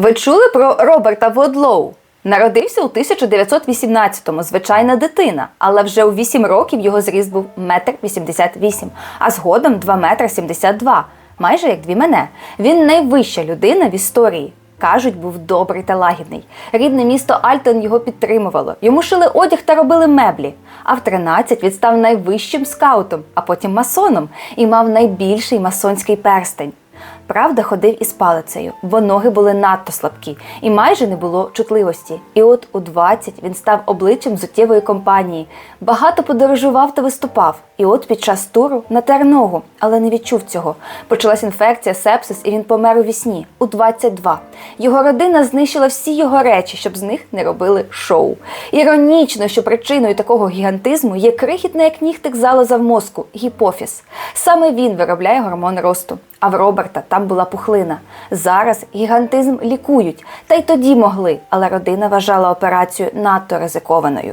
Ви чули про Роберта Водлоу? Народився у 1918-му, звичайна дитина, але вже у 8 років його зріст був 1,88 м, а згодом 2 метри 72, майже як дві мене. Він найвища людина в історії. Кажуть, був добрий та лагідний. Рідне місто Альтон його підтримувало. Йому шили одяг та робили меблі. А в 13 він став найвищим скаутом, а потім масоном і мав найбільший масонський перстень. Правда, ходив із палицею, бо ноги були надто слабкі і майже не було чутливості. І от у 20 він став обличчям зуттєвої компанії, багато подорожував та виступав. І от під час туру натер ногу, але не відчув цього. Почалась інфекція, сепсис, і він помер у вісні у 22. Його родина знищила всі його речі, щоб з них не робили шоу. Іронічно, що причиною такого гігантизму є крихітне, як нігтик залоза в мозку гіпофіз. Саме він виробляє гормон росту. А в Роберта там була пухлина. Зараз гігантизм лікують, та й тоді могли, але родина вважала операцію надто ризикованою.